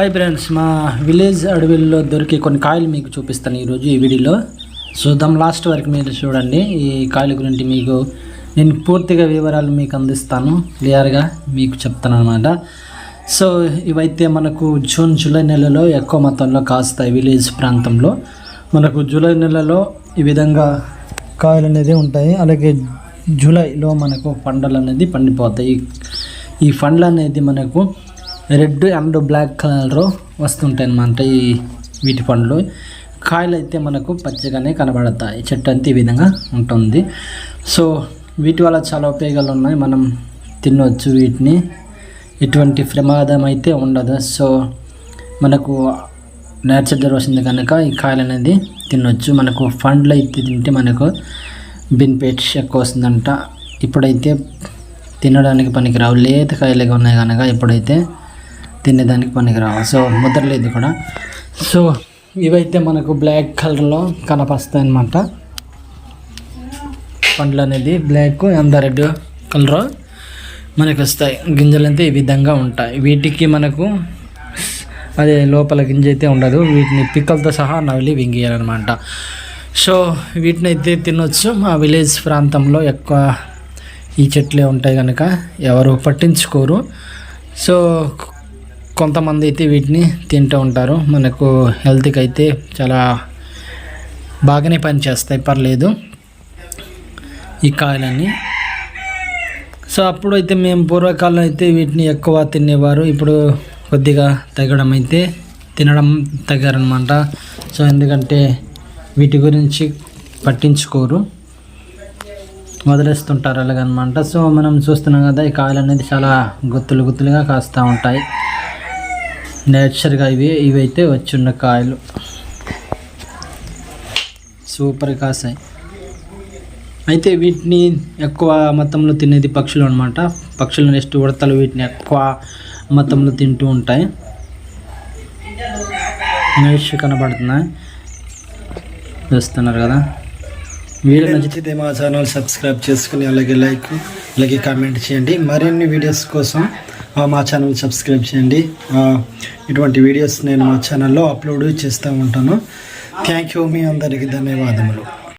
Hi friends మా village అడవిల్లో దొరికే కొన్ని కాయలు మీకు చూపిస్తాను ఈరోజు ఈ వీడియోలో. చూద్దాం లాస్ట్ వరకు మీరు చూడండి. ఈ కాయల గురించి మీకు నేను పూర్తిగా వివరాలు మీకు అందిస్తాను. క్లియర్గా మీకు చెప్తాను అనమాట సో ఇవైతే మనకు జూన్ జూలై నెలలో ఎక్కువ మొత్తంలో కాస్తాయి విలేజ్ ప్రాంతంలో. మనకు జూలై నెలలో ఈ విధంగా కాయలు అనేది ఉంటాయి. అలాగే జూలైలో మనకు పంటలు అనేది పండిపోతాయి. ఈ పండ్లు అనేది మనకు రెడ్ అండ్ బ్లాక్ కలర్ వస్తుంటాయి అన్నమాట ఈ వీటి పండ్లు. కాయలు అయితే మనకు పచ్చగానే కనబడతాయి. చెట్టు అంతా ఈ విధంగా ఉంటుంది. సో వీటి వల్ల చాలా ఉపయోగాలు ఉన్నాయి. మనం తినవచ్చు వీటిని. ఎటువంటి ప్రమాదం అయితే ఉండదు. సో మనకు నేచర్ వచ్చింది కనుక ఈ కాయలు అనేది తినవచ్చు మనకు పండ్లు అయితే తింటే మనకు బెనిఫిట్స్ ఎక్కువ వస్తుందంట. ఇప్పుడైతే తినడానికి పనికిరావు. లేత కాయలుగా ఉన్నాయి కనుక ఇప్పుడైతే తినేదానికి పనికిరావు సో ముద్రలేదు కూడా సో ఇవైతే మనకు బ్లాక్ కలర్లో కనపస్తాయి అన్నమాట పండ్లు అనేది బ్లాక్ అండ్ రెడ్ కలర్ మనకు వస్తాయి. గింజలు అయితే ఈ విధంగా ఉంటాయి. వీటికి మనకు అదే లోపల గింజ అయితే ఉండదు. వీటిని పిక్కలతో సహా నవిలి వింగేయాలన్నమాట. సో వీటిని అయితే తినొచ్చు. మా విలేజ్ ప్రాంతంలో ఎక్కువ ఈ చెట్లే ఉంటాయి కనుక ఎవరు పట్టించుకోరు. సో కొంతమంది అయితే వీటిని తింటూ ఉంటారు. మనకు హెల్త్కి అయితే చాలా బాగానే పనిచేస్తాయి. పర్లేదు. ఈ కాయలన్నీ. సో అప్పుడు అయితే మేము పూర్వకాలం అయితే వీటిని ఎక్కువ తినేవారు. ఇప్పుడు కొద్దిగా తగ్గడం అయితే తినడం తగ్గారనమాట సో ఎందుకంటే వీటి గురించి పట్టించుకోరు. వదిలేస్తుంటారు అలాగనమాట సో మనం చూస్తున్నాం కదా ఈ కాయలు అనేది చాలా గుత్తులు గుత్తులుగా కాస్తూ ఉంటాయి. నేచర్గా ఇవి ఇవైతే వచ్చిన్న కాయలు. సూపర్ కాసాయి. అయితే వీటిని ఎక్కువ మొత్తంలో తినేది పక్షులు అనమాట పక్షులు నెక్స్ట్ ఉడతలు వీటిని ఎక్కువ మొత్తంలో తింటూ ఉంటాయి. నెక్స్ట్ కనబడుతున్నాయి. చూస్తున్నారు కదా. వీడియో నచ్చితే మా ఛానల్ సబ్స్క్రైబ్ చేసుకుని అలాగే లైక్ అలాగే కామెంట్ చేయండి. మరిన్ని వీడియోస్ కోసం మా ఛానల్ సబ్స్క్రైబ్ చేయండి. ఇటువంటి వీడియోస్ నేను మా ఛానల్లో అప్లోడ్ చేస్తూ ఉంటాను. Thank you. మీ అందరికీ ధన్యవాదములు.